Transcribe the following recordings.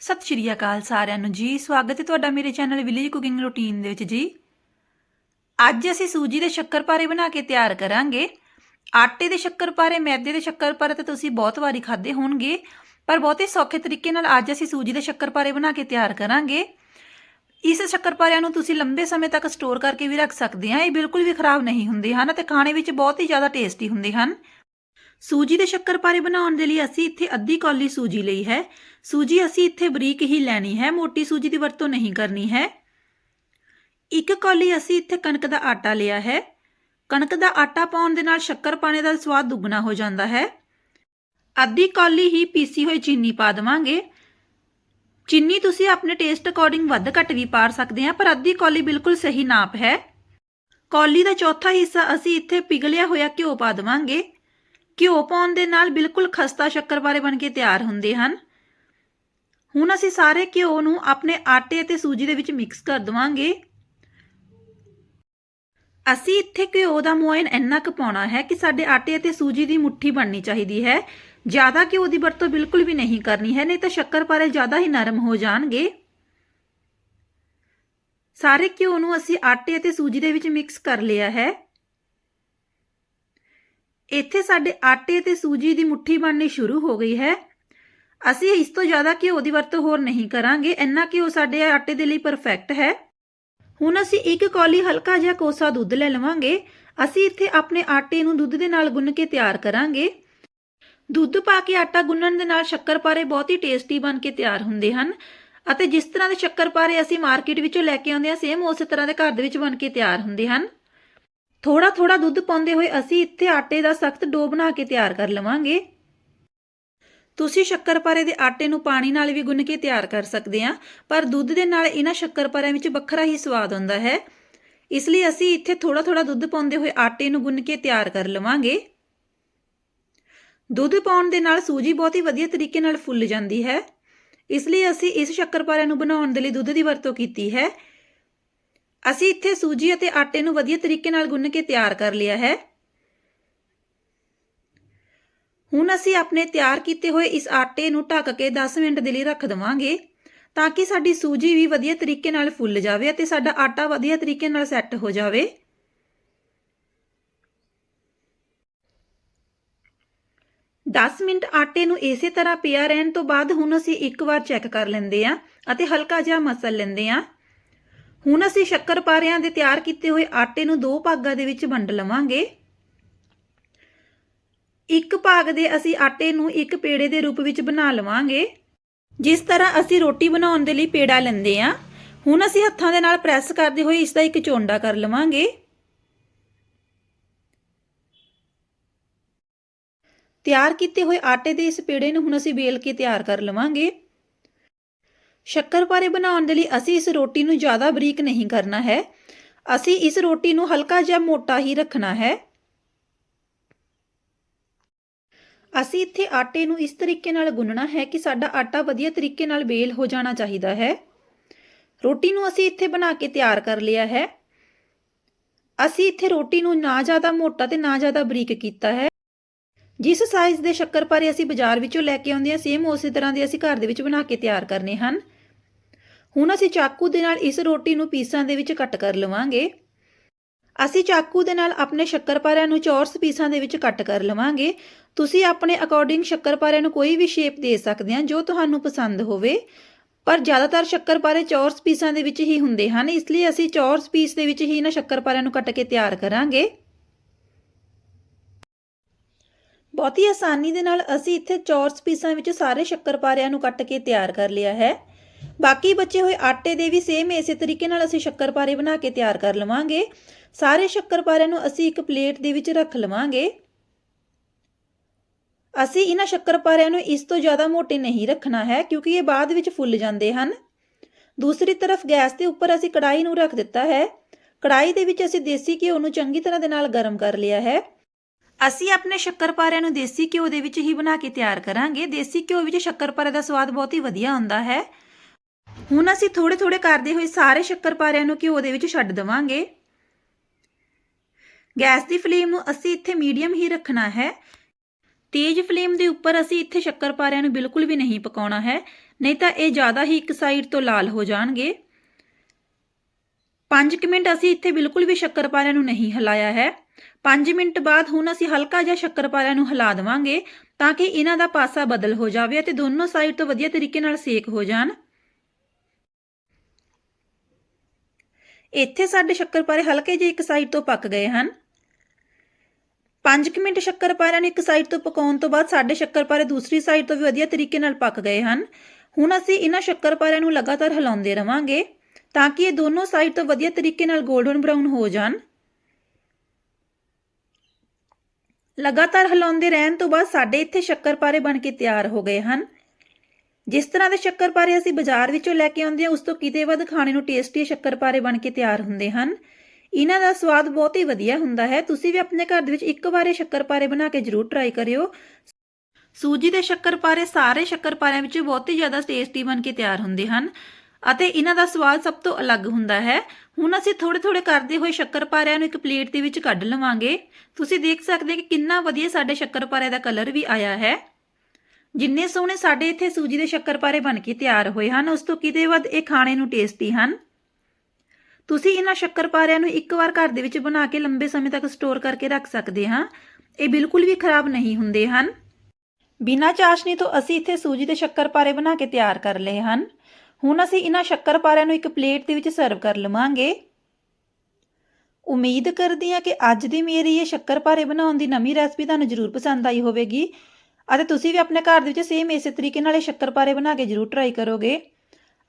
ਸਤਿ ਸ਼੍ਰੀ ਅਕਾਲ ਸਾਰਿਆਂ ਨੂੰ ਜੀ। ਸਵਾਗਤ ਹੈ ਤੁਹਾਡਾ ਮੇਰੇ ਚੈਨਲ ਵਿਲੇਜ ਕੁਕਿੰਗ ਰੂਟੀਨ ਦੇ ਵਿੱਚ ਜੀ। ਅੱਜ ਅਸੀਂ ਸੂਜੀ ਦੇ ਸ਼ੱਕਰਪਾਰੇ ਬਣਾ ਕੇ ਤਿਆਰ ਕਰਾਂਗੇ। ਆਟੇ ਦੇ ਸ਼ੱਕਰਪਾਰੇ ਮੈਦੇ ਦੇ ਸ਼ੱਕਰਪਾਰੇ ਤਾਂ ਤੁਸੀਂ ਬਹੁਤ ਵਾਰੀ ਖਾਦੇ ਹੋਣਗੇ, ਪਰ ਬਹੁਤੇ ਸੌਖੇ ਤਰੀਕੇ ਨਾਲ ਅੱਜ ਅਸੀਂ ਸੂਜੀ ਦੇ ਸ਼ੱਕਰਪਾਰੇ ਬਣਾ ਕੇ ਤਿਆਰ ਕਰਾਂਗੇ। ਇਸ ਸ਼ੱਕਰਪਾਰਿਆਂ ਨੂੰ ਤੁਸੀਂ ਲੰਬੇ ਸਮੇਂ ਤੱਕ ਸਟੋਰ ਕਰਕੇ ਵੀ ਰੱਖ ਸਕਦੇ ਆ ਇਹ ਬਿਲਕੁਲ ਵੀ ਖਰਾਬ ਨਹੀਂ ਹੁੰਦੇ ਹਨ ਅਤੇ ਖਾਣੇ ਵਿੱਚ ਬਹੁਤ ਹੀ ਜ਼ਿਆਦਾ ਟੇਸਟੀ ਹੁੰਦੇ ਹਨ। ਸੂਜੀ ਦੇ ਸ਼ੱਕਰਪਾਰੇ ਬਣਾਉਣ ਦੇ ਲਈ ਅਸੀਂ ਇੱਥੇ ਅੱਧੀ ਕੌਲੀ ਸੂਜੀ ਲਈ ਹੈ। ਸੂਜੀ ਅਸੀਂ ਇੱਥੇ ਬਰੀਕ ਹੀ ਲੈਣੀ ਹੈ। ਮੋਟੀ ਸੂਜੀ ਦੀ ਵਰਤੋਂ ਨਹੀਂ ਕਰਨੀ ਹੈ। ਇੱਕ ਕੌਲੀ ਅਸੀਂ ਇੱਥੇ ਕਣਕ ਦਾ ਆਟਾ ਲਿਆ ਹੈ। ਕਣਕ ਦਾ ਆਟਾ ਪਾਉਣ ਦੇ ਨਾਲ ਸ਼ੱਕਰ ਪਾਣੇ ਦਾ ਸਵਾਦ ਦੁੱਗਣਾ ਹੋ ਜਾਂਦਾ ਹੈ। ਅੱਧੀ ਕੌਲੀ ਹੀ ਪੀਸੀ ਹੋਈ ਚੀਨੀ ਪਾ ਦੇਵਾਂਗੇ। ਚੀਨੀ ਤੁਸੀਂ ਆਪਣੇ ਟੇਸਟ ਅਕੋਰਡਿੰਗ ਵੱਧ ਘੱਟ ਵੀ ਪਾ ਸਕਦੇ ਆ ਪਰ ਅੱਧੀ ਕੌਲੀ ਬਿਲਕੁਲ ਸਹੀ ਨਾਪ ਹੈ। ਕੌਲੀ ਦਾ ਚੌਥਾ ਹਿੱਸਾ ਅਸੀਂ ਇੱਥੇ ਪਿਘਲਿਆ ਹੋਇਆ ਘਿਓ ਪਾ ਦੇਵਾਂਗੇ। ਘਿਓ ਪਾਉਣ ਦੇ ਨਾਲ ਬਿਲਕੁਲ ਖਸਤਾ ਸ਼ੱਕਰਵਾਰੇ ਬਣ ਕੇ ਤਿਆਰ ਹੁੰਦੇ ਹਨ। ਹੁਣ ਅਸੀਂ ਸਾਰੇ ਘਿਓ ਨੂੰ ਆਪਣੇ ਆਟੇ ਅਤੇ ਸੂਜੀ ਦੇ ਵਿੱਚ ਮਿਕਸ ਕਰ ਦਵਾਂਗੇ। ਅਸੀਂ ਇੱਥੇ ਘਿਓ ਦਾ ਮੁਆਇਨ ਇੰਨਾ ਕੁ ਪਾਉਣਾ ਹੈ ਕਿ ਸਾਡੇ ਆਟੇ ਅਤੇ ਸੂਜੀ ਦੀ ਮੁੱਠੀ ਬਣਨੀ ਚਾਹੀਦੀ ਹੈ। ਜ਼ਿਆਦਾ ਘਿਓ ਦੀ ਵਰਤੋਂ ਬਿਲਕੁਲ ਵੀ ਨਹੀਂ ਕਰਨੀ ਹੈ, ਨਹੀਂ ਤਾਂ ਸ਼ੱਕਰਪਾਰੇ ਜ਼ਿਆਦਾ ਹੀ ਨਰਮ ਹੋ ਜਾਣਗੇ। ਸਾਰੇ ਘਿਓ ਨੂੰ ਅਸੀਂ ਆਟੇ ਅਤੇ ਸੂਜੀ ਦੇ ਵਿੱਚ ਮਿਕਸ ਕਰ ਲਿਆ ਹੈ। ਇੱਥੇ ਸਾਡੇ ਆਟੇ ਤੇ ਸੂਜੀ ਦੀ ਮੁੱਠੀ ਬਣਨੀ ਸ਼ੁਰੂ ਹੋ ਗਈ ਹੈ। ਅਸੀਂ ਇਸ ਤੋਂ ਜ਼ਿਆਦਾ ਘਿਓ ਦੀ ਵਰਤੋਂ ਹੋਰ ਨਹੀਂ ਕਰਾਂਗੇ, ਇੰਨਾ ਘਿਓ ਸਾਡੇ ਆਟੇ ਦੇ ਲਈ ਪਰਫੈਕਟ ਹੈ। ਹੁਣ ਅਸੀਂ ਇੱਕ ਕੌਲੀ ਹਲਕਾ ਜਿਹਾ ਕੋਸਾ ਦੁੱਧ ਲੈ ਲਵਾਂਗੇ। ਅਸੀਂ ਇੱਥੇ ਆਪਣੇ ਆਟੇ ਨੂੰ ਦੁੱਧ ਦੇ ਨਾਲ ਗੁੰਨ ਕੇ ਤਿਆਰ ਕਰਾਂਗੇ। ਦੁੱਧ ਪਾ ਕੇ ਆਟਾ ਗੁੰਨਣ ਦੇ ਨਾਲ ਸ਼ੱਕਰਪਾਰੇ ਬਹੁਤ ਹੀ ਟੇਸਟੀ ਬਣ ਕੇ ਤਿਆਰ ਹੁੰਦੇ ਹਨ ਅਤੇ ਜਿਸ ਤਰ੍ਹਾਂ ਦੇ ਸ਼ੱਕਰਪਾਰੇ ਅਸੀਂ ਮਾਰਕੀਟ ਵਿੱਚੋਂ ਲੈ ਕੇ ਆਉਂਦੇ ਹਾਂ, ਸੇਮ ਉਸੇ ਤਰ੍ਹਾਂ ਦੇ ਘਰ ਦੇ ਵਿੱਚ ਬਣ ਕੇ ਤਿਆਰ ਹੁੰਦੇ ਹਨ। ਥੋੜਾ ਥੋੜਾ ਦੁੱਧ ਪਾਉਂਦੇ ਹੋਏ ਅਸੀਂ ਇੱਥੇ ਆਟੇ ਦਾ ਸਖਤ ਡੋ ਬਣਾ ਕੇ ਤਿਆਰ ਕਰ ਲਵਾਂਗੇ। ਤੁਸੀਂ ਸ਼ੱਕਰਪਾਰੇ ਦੇ ਆਟੇ ਨੂੰ ਪਾਣੀ ਨਾਲ ਵੀ ਗੁੰਨ ਕੇ ਤਿਆਰ ਕਰ ਸਕਦੇ ਆ, ਪਰ ਦੁੱਧ ਦੇ ਨਾਲ ਇਹਨਾਂ ਸ਼ੱਕਰਪਾਰਿਆਂ ਵਿੱਚ ਵੱਖਰਾ ਹੀ ਸਵਾਦ ਆਉਂਦਾ ਹੈ। ਇਸ ਲਈ ਅਸੀਂ ਇੱਥੇ ਥੋੜਾ ਥੋੜਾ ਦੁੱਧ ਪਾਉਂਦੇ ਹੋਏ ਆਟੇ ਨੂੰ ਗੁੰਨ ਕੇ ਤਿਆਰ ਕਰ ਲਵਾਂਗੇ। ਦੁੱਧ ਪਾਉਣ ਦੇ ਨਾਲ ਸੂਜੀ ਬਹੁਤ ਹੀ ਵਧੀਆ ਤਰੀਕੇ ਨਾਲ ਫੁੱਲ ਜਾਂਦੀ ਹੈ। ਇਸ ਲਈ ਅਸੀਂ ਇਸ ਸ਼ੱਕਰਪਾਰਿਆਂ ਨੂੰ ਬਣਾਉਣ ਦੇ ਲਈ ਦੁੱਧ ਦੀ ਵਰਤੋਂ ਕੀਤੀ ਹੈ। ਅਸੀਂ ਇੱਥੇ ਸੂਜੀ ਅਤੇ ਆਟੇ ਨੂੰ ਵਧੀਆ ਤਰੀਕੇ ਨਾਲ ਗੁੰਨ ਕੇ ਤਿਆਰ ਕਰ ਲਿਆ ਹੈ। ਹੁਣ ਅਸੀਂ ਆਪਣੇ ਤਿਆਰ ਕੀਤੇ ਹੋਏ ਇਸ ਆਟੇ ਨੂੰ ਢੱਕ ਕੇ 10 ਮਿੰਟ ਦੇ ਲਈ ਰੱਖ ਦਵਾਂਗੇ ਤਾਂ ਕਿ ਸਾਡੀ ਸੂਜੀ ਵੀ ਵਧੀਆ ਤਰੀਕੇ ਨਾਲ ਫੁੱਲ ਜਾਵੇ ਅਤੇ ਸਾਡਾ ਆਟਾ ਵਧੀਆ ਤਰੀਕੇ ਨਾਲ ਸੈੱਟ ਹੋ ਜਾਵੇ। ਦਸ ਮਿੰਟ ਆਟੇ ਨੂੰ ਇਸੇ ਤਰ੍ਹਾਂ ਪਿਆ ਰਹਿਣ ਤੋਂ ਬਾਅਦ ਹੁਣ ਅਸੀਂ ਇੱਕ ਵਾਰ ਚੈੱਕ ਕਰ ਲੈਂਦੇ ਆ ਅਤੇ ਹਲਕਾ ਜਿਹਾ ਮਸਲ ਲੈਂਦੇ ਆ ਹੁਣ ਅਸੀਂ ਸ਼ੱਕਰਪਾਰਿਆਂ ਦੇ ਤਿਆਰ ਕੀਤੇ ਹੋਏ ਆਟੇ ਨੂੰ ਦੋ ਭਾਗਾਂ ਦੇ ਵਿੱਚ ਵੰਡ ਲਵਾਂਗੇ। ਇੱਕ ਭਾਗ ਦੇ ਅਸੀਂ ਆਟੇ ਨੂੰ ਇੱਕ ਪੇੜੇ ਦੇ ਰੂਪ ਵਿੱਚ ਬਣਾ ਲਵਾਂਗੇ। ਜਿਸ ਤਰ੍ਹਾਂ ਅਸੀਂ ਰੋਟੀ ਬਣਾਉਣ ਦੇ ਲਈ ਪੇੜਾ ਲੈਂਦੇ ਆ ਹੁਣ ਅਸੀਂ ਹੱਥਾਂ ਦੇ ਨਾਲ ਪ੍ਰੈਸ ਕਰਦੇ ਹੋਏ ਇਸ ਦਾ ਇੱਕ ਚੋਂਡਾ ਕਰ ਲਵਾਂਗੇ। ਤਿਆਰ ਕੀਤੇ ਹੋਏ ਆਟੇ ਦੇ ਇਸ ਪੇੜੇ ਨੂੰ ਹੁਣ ਅਸੀਂ ਵੇਲ ਕੇ ਤਿਆਰ ਕਰ ਲਵਾਂਗੇ। ਸ਼ੱਕਰਪਾਰੇ ਬਣਾਉਣ ਦੇ ਲਈ ਅਸੀਂ ਇਸ ਰੋਟੀ ਨੂੰ ਜ਼ਿਆਦਾ ਬਰੀਕ ਨਹੀਂ ਕਰਨਾ ਹੈ। ਅਸੀਂ ਇਸ ਰੋਟੀ ਨੂੰ ਹਲਕਾ ਜਿਹਾ ਮੋਟਾ ਹੀ ਰੱਖਣਾ ਹੈ। ਅਸੀਂ ਇੱਥੇ ਆਟੇ ਨੂੰ ਇਸ ਤਰੀਕੇ ਨਾਲ ਗੁੰਨਣਾ ਹੈ ਕਿ ਸਾਡਾ ਆਟਾ ਵਧੀਆ ਤਰੀਕੇ ਨਾਲ ਵੇਲ ਹੋ ਜਾਣਾ ਚਾਹੀਦਾ ਹੈ। ਰੋਟੀ ਨੂੰ ਅਸੀਂ ਇੱਥੇ ਬਣਾ ਕੇ ਤਿਆਰ ਕਰ ਲਿਆ ਹੈ। ਅਸੀਂ ਇੱਥੇ ਰੋਟੀ ਨੂੰ ਨਾ ਜ਼ਿਆਦਾ ਮੋਟਾ ਤੇ ਨਾ ਜ਼ਿਆਦਾ ਬਰੀਕ ਕੀਤਾ ਹੈ। ਜਿਸ ਸਾਈਜ਼ ਦੇ ਸ਼ੱਕਰਪਾਰੇ ਅਸੀਂ ਬਾਜ਼ਾਰ ਵਿੱਚੋਂ ਲੈ ਕੇ ਆਉਂਦੇ ਹਾਂ ਸੇਮ ਉਸੇ ਤਰ੍ਹਾਂ ਦੇ ਅਸੀਂ ਘਰ ਦੇ ਵਿੱਚ ਬਣਾ ਕੇ ਤਿਆਰ ਕਰਨੇ ਹਨ। ਹੁਣ ਅਸੀਂ ਚਾਕੂ ਦੇ ਨਾਲ ਇਸ ਰੋਟੀ ਨੂੰ ਪੀਸਾਂ ਦੇ ਵਿੱਚ ਕੱਟ ਕਰ ਲਵਾਂਗੇ। ਅਸੀਂ ਚਾਕੂ ਦੇ ਨਾਲ ਆਪਣੇ ਸ਼ੱਕਰਪਾਰਿਆਂ ਨੂੰ ਚੌਰਸ ਪੀਸਾਂ ਦੇ ਵਿੱਚ ਕੱਟ ਕਰ ਲਵਾਂਗੇ। ਤੁਸੀਂ ਆਪਣੇ ਅਕੋਰਡਿੰਗ ਸ਼ੱਕਰਪਾਰਿਆਂ ਨੂੰ ਕੋਈ ਵੀ ਸ਼ੇਪ ਦੇ ਸਕਦੇ ਹਾਂ, ਜੋ ਤੁਹਾਨੂੰ ਪਸੰਦ ਹੋਵੇ। ਪਰ ਜ਼ਿਆਦਾਤਰ ਸ਼ੱਕਰਪਾਰੇ ਚੌਰਸ ਪੀਸਾਂ ਦੇ ਵਿੱਚ ਹੀ ਹੁੰਦੇ ਹਨ, ਇਸ ਲਈ ਅਸੀਂ ਚੌਰਸ ਪੀਸ ਦੇ ਵਿੱਚ ਹੀ ਇਹਨਾਂ ਸ਼ੱਕਰਪਾਰਿਆਂ ਨੂੰ ਕੱਟ ਕੇ ਤਿਆਰ ਕਰਾਂਗੇ। ਬਹੁਤੀ ਆਸਾਨੀ ਦੇ ਨਾਲ ਅਸੀਂ ਇੱਥੇ ਚੌਰਸ ਪੀਸਾਂ ਵਿੱਚ ਸਾਰੇ ਸ਼ੱਕਰਪਾਰਿਆਂ ਨੂੰ ਕੱਟ ਕੇ ਤਿਆਰ ਕਰ ਲਿਆ ਹੈ। ਬਾਕੀ ਬਚੇ ਹੋਏ ਆਟੇ ਦੇ ਵੀ ਸੇਮ ਇਸੇ ਤਰੀਕੇ ਨਾਲ ਅਸੀਂ ਸ਼ੱਕਰਪਾਰੇ ਬਣਾ ਕੇ ਤਿਆਰ ਕਰ ਲਵਾਂਗੇ। ਸਾਰੇ ਸ਼ੱਕਰਪਾਰਿਆਂ ਨੂੰ ਅਸੀਂ ਇੱਕ ਪਲੇਟ ਦੇ ਵਿੱਚ ਰੱਖ ਲਵਾਂਗੇ। ਅਸੀਂ ਇਹਨਾਂ ਸ਼ੱਕਰਪਾਰਿਆਂ ਨੂੰ ਇਸ ਤੋਂ ਜ਼ਿਆਦਾ ਮੋਟੇ ਨਹੀਂ ਰੱਖਣਾ ਹੈ ਕਿਉਂਕਿ ਇਹ ਬਾਅਦ ਵਿੱਚ ਫੁੱਲ ਜਾਂਦੇ ਹਨ। ਦੂਸਰੀ ਤਰਫ ਗੈਸ ਦੇ ਉੱਪਰ ਅਸੀਂ ਕੜਾਈ ਨੂੰ ਰੱਖ ਦਿੱਤਾ ਹੈ। ਕੜਾਈ ਦੇ ਵਿੱਚ ਅਸੀਂ ਦੇਸੀ ਘਿਓ ਨੂੰ ਚੰਗੀ ਤਰ੍ਹਾਂ ਦੇ ਨਾਲ ਗਰਮ ਕਰ ਲਿਆ ਹੈ। ਅਸੀਂ ਆਪਣੇ ਸ਼ੱਕਰਪਾਰਿਆਂ ਨੂੰ ਦੇਸੀ ਘਿਓ ਦੇ ਵਿੱਚ ਹੀ ਬਣਾ ਕੇ ਤਿਆਰ ਕਰਾਂਗੇ। ਦੇਸੀ ਘਿਓ ਵਿੱਚ ਸ਼ੱਕਰਪਾਰੇ ਦਾ ਸਵਾਦ ਬਹੁਤ ਹੀ ਵਧੀਆ ਹੁੰਦਾ ਹੈ। ਹੁਣ ਅਸੀਂ ਥੋੜੇ ਥੋੜੇ ਕਰਦੇ ਹੋਏ ਸਾਰੇ ਸ਼ੱਕਰਪਾਰਿਆਂ ਨੂੰ ਘਿਓ ਦੇ ਵਿੱਚ ਛੱਡ ਦੇਵਾਂਗੇ। ਗੈਸ ਦੀ ਫਲੇਮ ਨੂੰ ਅਸੀਂ ਇੱਥੇ ਮੀਡੀਅਮ ਹੀ ਰੱਖਣਾ ਹੈ। ਤੇਜ਼ ਫਲੇਮ ਦੇ ਉੱਪਰ ਅਸੀਂ ਇੱਥੇ ਸ਼ੱਕਰਪਾਰਿਆਂ ਨੂੰ ਬਿਲਕੁਲ ਵੀ ਨਹੀਂ ਪਕਾਉਣਾ ਹੈ। ਨਹੀਂ ਤਾਂ ਇਹ ਜ਼ਿਆਦਾ ਹੀ ਇੱਕ ਸਾਈਡ ਤੋਂ ਲਾਲ ਹੋ ਜਾਣਗੇ। 5 ਮਿੰਟ ਅਸੀਂ ਇੱਥੇ ਬਿਲਕੁਲ ਵੀ ਸ਼ੱਕਰਪਾਰਿਆਂ ਨੂੰ ਨਹੀਂ ਹਿਲਾਇਆ ਹੈ। 5 ਮਿੰਟ ਬਾਅਦ ਹੁਣ ਅਸੀਂ ਹਲਕਾ ਜਿਹਾ ਸ਼ੱਕਰਪਾਰਿਆਂ ਨੂੰ ਹਿਲਾ ਦੇਵਾਂਗੇ ਤਾਂ ਕਿ ਇਹਨਾਂ ਦਾ ਪਾਸਾ ਬਦਲ ਹੋ ਜਾਵੇ ਅਤੇ ਦੋਨੋਂ ਸਾਈਡ ਤੋਂ ਵਧੀਆ ਤਰੀਕੇ ਨਾਲ ਸੇਕ ਹੋ ਜਾਣ। ਇੱਥੇ ਸਾਡੇ ਸ਼ੱਕਰਪਾਰੇ ਹਲਕੇ ਜਿਹੇ ਇੱਕ ਸਾਈਡ ਤੋਂ ਪੱਕ ਗਏ ਹਨ। 5 ਮਿੰਟ ਸ਼ੱਕਰਪਾਰਿਆਂ ਨੂੰ ਇੱਕ ਸਾਈਡ ਤੋਂ ਪਕਾਉਣ ਤੋਂ ਬਾਅਦ ਸਾਡੇ ਸ਼ੱਕਰਪਾਰੇ ਦੂਸਰੀ ਸਾਈਡ ਤੋਂ ਵੀ ਵਧੀਆ ਤਰੀਕੇ ਨਾਲ ਪੱਕ ਗਏ ਹਨ। ਹੁਣ ਅਸੀਂ ਇਹਨਾਂ ਸ਼ੱਕਰਪਾਰਿਆਂ ਨੂੰ ਲਗਾਤਾਰ ਹਿਲਾਉਂਦੇ ਰਵਾਂਗੇ ਤਾਂ ਕਿ ਇਹ ਦੋਨੋਂ ਸਾਈਡ ਤੋਂ ਵਧੀਆ ਤਰੀਕੇ ਨਾਲ 골ਡਨ ਬਰਾਊਨ ਹੋ ਜਾਣ। ਲਗਾਤਾਰ ਹਿਲਾਉਂਦੇ ਰਹਿਣ ਤੋਂ ਬਾਅਦ ਸਾਡੇ ਇੱਥੇ ਸ਼ੱਕਰਪਾਰੇ ਬਣ ਕੇ ਤਿਆਰ ਹੋ ਗਏ ਹਨ। ਜਿਸ ਤਰ੍ਹਾਂ ਦੇ ਸ਼ੱਕਰਪਾਰੇ ਅਸੀਂ ਬਾਜ਼ਾਰ ਵਿੱਚੋਂ ਲੈ ਕੇ ਆਉਂਦੇ ਹਾਂ, ਉਸ ਤੋਂ ਕਿਤੇ ਵੱਧ ਖਾਣੇ ਨੂੰ ਟੇਸਟੀ ਸ਼ੱਕਰਪਾਰੇ ਬਣ ਕੇ ਤਿਆਰ ਹੁੰਦੇ ਹਨ। ਇਹਨਾਂ ਦਾ ਸਵਾਦ ਬਹੁਤ ਹੀ ਵਧੀਆ ਹੁੰਦਾ ਹੈ। ਤੁਸੀਂ ਵੀ ਆਪਣੇ ਘਰ ਦੇ ਵਿੱਚ ਇੱਕ ਵਾਰ ਇਹ ਸ਼ੱਕਰਪਾਰੇ ਬਣਾ ਕੇ ਜ਼ਰੂਰ ਟਰਾਈ ਕਰਿਓ। ਸੂਜੀ ਦੇ ਸ਼ੱਕਰਪਾਰੇ ਸਾਰੇ ਸ਼ੱਕਰਪਾਰਿਆਂ ਵਿੱਚ ਬਹੁਤ ਹੀ ਜ਼ਿਆਦਾ ਟੇਸਟੀ ਬਣ ਕੇ ਤਿਆਰ ਹੁੰਦੇ ਹਨ ਅਤੇ ਇਹਨਾਂ ਦਾ ਸਵਾਦ ਸਭ ਤੋਂ ਅਲੱਗ ਹੁੰਦਾ ਹੈ। ਹੁਣ ਅਸੀਂ ਥੋੜੇ ਥੋੜੇ ਕਰਦੇ ਹੋਏ ਸ਼ੱਕਰਪਾਰਿਆਂ ਨੂੰ ਇੱਕ ਪਲੇਟ ਦੇ ਵਿੱਚ ਕੱਢ ਲਵਾਂਗੇ। ਤੁਸੀਂ ਦੇਖ ਸਕਦੇ ਕਿ ਕਿੰਨਾ ਵਧੀਆ ਸਾਡੇ ਸ਼ੱਕਰਪਾਰੇ ਦਾ ਕਲਰ ਵੀ ਆਇਆ ਹੈ। ਜਿੰਨੇ ਸੋਹਣੇ ਸਾਡੇ ਇੱਥੇ ਸੂਜੀ ਦੇ ਸ਼ੱਕਰਪਾਰੇ ਬਣ ਕੇ ਤਿਆਰ ਹੋਏ ਹਨ, ਉਸ ਤੋਂ ਕਿਤੇ ਵੱਧ ਇਹ ਖਾਣੇ ਨੂੰ ਟੇਸਟੀ ਹਨ। ਤੁਸੀਂ ਇਹਨਾਂ ਸ਼ੱਕਰਪਾਰਿਆਂ ਨੂੰ ਇੱਕ ਵਾਰ ਘਰ ਦੇ ਵਿੱਚ ਬਣਾ ਕੇ ਲੰਬੇ ਸਮੇਂ ਤੱਕ ਸਟੋਰ ਕਰਕੇ ਰੱਖ ਸਕਦੇ ਹਾਂ। ਇਹ ਬਿਲਕੁਲ ਵੀ ਖਰਾਬ ਨਹੀਂ ਹੁੰਦੇ ਹਨ। ਬਿਨਾਂ ਚਾਸ਼ਨੀ ਤੋਂ ਅਸੀਂ ਇੱਥੇ ਸੂਜੀ ਦੇ ਸ਼ੱਕਰਪਾਰੇ ਬਣਾ ਕੇ ਤਿਆਰ ਕਰ ਲਏ ਹਨ। ਹੁਣ ਅਸੀਂ ਇਹਨਾਂ ਸ਼ੱਕਰਪਾਰਿਆਂ ਨੂੰ ਇੱਕ ਪਲੇਟ ਦੇ ਵਿੱਚ ਸਰਵ ਕਰ ਲਵਾਂਗੇ। ਉਮੀਦ ਕਰਦੀ ਹਾਂ ਕਿ ਅੱਜ ਦੀ ਮੇਰੀ ਇਹ ਸ਼ੱਕਰਪਾਰੇ ਬਣਾਉਣ ਦੀ ਨਵੀਂ ਰੈਸਪੀ ਤੁਹਾਨੂੰ ਜ਼ਰੂਰ ਪਸੰਦ ਆਈ ਹੋਵੇਗੀ। ਅਤੇ ਤੁਸੀਂ ਵੀ ਆਪਣੇ ਘਰ ਦੇ ਵਿੱਚ ਸੇਮ ਇਸੇ ਤਰੀਕੇ ਨਾਲ ਇਹ ਸ਼ੱਕਰਪਾਰੇ ਬਣਾ ਕੇ ਜ਼ਰੂਰ ਟਰਾਈ ਕਰੋਗੇ।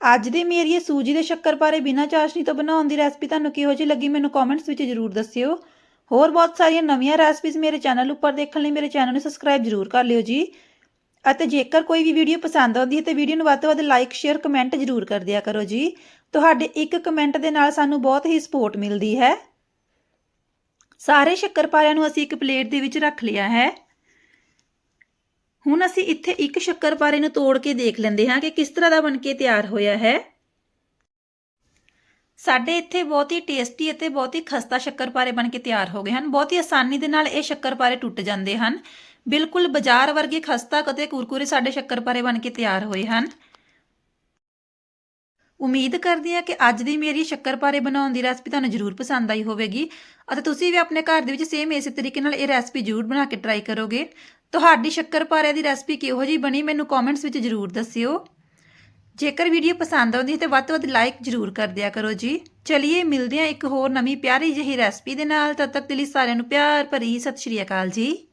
ਅੱਜ ਦੇ ਮੇਰੀ ਇਹ ਸੂਜੀ ਦੇ ਸ਼ੱਕਰਪਾਰੇ ਬਿਨਾਂ ਚਾਸ਼ਨੀ ਤੋਂ ਬਣਾਉਣ ਦੀ ਰੈਸਪੀ ਤੁਹਾਨੂੰ ਕਿਹੋ ਜਿਹੀ ਲੱਗੀ ਮੈਨੂੰ ਕਮੈਂਟਸ ਵਿੱਚ ਜ਼ਰੂਰ ਦੱਸਿਓ। ਹੋਰ ਬਹੁਤ ਸਾਰੀਆਂ ਨਵੀਆਂ ਰੈਸਪੀਜ਼ ਮੇਰੇ ਚੈਨਲ ਉੱਪਰ ਦੇਖਣ ਲਈ ਮੇਰੇ ਚੈਨਲ ਨੂੰ ਸਬਸਕ੍ਰਾਈਬ ਜ਼ਰੂਰ ਕਰ ਲਿਓ ਜੀ। ਅਤੇ ਜੇਕਰ ਕੋਈ ਵੀ ਵੀਡੀਓ ਪਸੰਦ ਆਉਂਦੀ ਹੈ ਤੇ ਵੀਡੀਓ ਨੂੰ ਵੱਧ ਤੋਂ ਵੱਧ ਲਾਈਕ ਸ਼ੇਅਰ ਕਮੈਂਟ ਜ਼ਰੂਰ ਕਰ ਦਿਆ ਕਰੋ ਜੀ। ਤੁਹਾਡੇ ਇੱਕ ਕਮੈਂਟ ਦੇ ਨਾਲ ਸਾਨੂੰ ਬਹੁਤ ਹੀ ਸਪੋਰਟ ਮਿਲਦੀ ਹੈ। ਸਾਰੇ ਸ਼ੱਕਰਪਾਰਿਆਂ ਨੂੰ ਅਸੀਂ ਇੱਕ ਪਲੇਟ ਦੇ ਵਿੱਚ ਰੱਖ ਲਿਆ ਹੈ। ਹੁਣ ਅਸੀਂ ਇੱਥੇ ਇੱਕ ਸ਼ੱਕਰਪਾਰੇ ਨੂੰ ਤੋੜ ਕੇ ਦੇਖ ਲੈਂਦੇ ਹਾਂ ਕਿ ਕਿਸ ਤਰ੍ਹਾਂ ਦਾ ਬਣ ਕੇ ਤਿਆਰ ਹੋਇਆ ਹੈ। ਸਾਡੇ ਇੱਥੇ ਬਹੁਤ ਹੀ ਟੇਸਟੀ ਅਤੇ ਬਹੁਤ ਹੀ ਖਸਤਾ ਸ਼ੱਕਰਪਾਰੇ ਬਣ ਕੇ ਤਿਆਰ ਹੋ ਗਏ ਹਨ। ਬਹੁਤ ਹੀ ਆਸਾਨੀ ਦੇ ਨਾਲ ਇਹ ਸ਼ੱਕਰਪਾਰੇ ਟੁੱਟ ਜਾਂਦੇ ਹਨ। ਬਿਲਕੁਲ ਬਾਜ਼ਾਰ ਵਰਗੇ ਖਸਤਾ ਕਦੇ ਕੁਰਕੁਰੇ ਸਾਡੇ ਸ਼ੱਕਰਪਾਰੇ ਬਣ ਕੇ ਤਿਆਰ ਹੋਏ ਹਨ। ਉਮੀਦ ਕਰਦੀ ਹਾਂ ਕਿ ਅੱਜ ਦੀ ਮੇਰੀ ਸ਼ੱਕਰਪਾਰੇ ਬਣਾਉਣ ਦੀ ਰੈਸਪੀ ਤੁਹਾਨੂੰ ਜ਼ਰੂਰ ਪਸੰਦ ਆਈ ਹੋਵੇਗੀ ਅਤੇ ਤੁਸੀਂ ਵੀ ਆਪਣੇ ਘਰ ਦੇ ਵਿੱਚ ਸੇਮ ਇਸੇ ਤਰੀਕੇ ਨਾਲ ਇਹ ਰੈਸਪੀ ਜ਼ਰੂਰ ਬਣਾ ਕੇ ਟਰਾਈ ਕਰੋਗੇ। ਤੁਹਾਡੀ ਸ਼ੱਕਰਪਾਰੇ ਦੀ ਰੈਸਪੀ ਕਿਹੋ ਜਿਹੀ ਬਣੀ ਮੈਨੂੰ ਕਮੈਂਟਸ ਵਿੱਚ ਜ਼ਰੂਰ ਦੱਸਿਓ। ਜੇਕਰ ਵੀਡੀਓ ਪਸੰਦ ਆਉਂਦੀ ਹੈ ਤੇ ਵੱਧ ਤੋਂ ਵੱਧ ਲਾਈਕ ਜ਼ਰੂਰ ਕਰ ਦਿਆ ਕਰੋ ਜੀ। ਚਲਿਏ, ਮਿਲਦੇ ਹਾਂ ਇੱਕ ਹੋਰ ਨਵੀਂ ਪਿਆਰੀ ਜਿਹੀ ਰੈਸਪੀ ਦੇ ਨਾਲ। ਤਦ ਤੱਕ ਦੇ ਲਈ ਸਾਰਿਆਂ ਨੂੰ ਪਿਆਰ ਭਰੀ ਸਤਿ ਸ਼੍ਰੀ ਅਕਾਲ ਜੀ।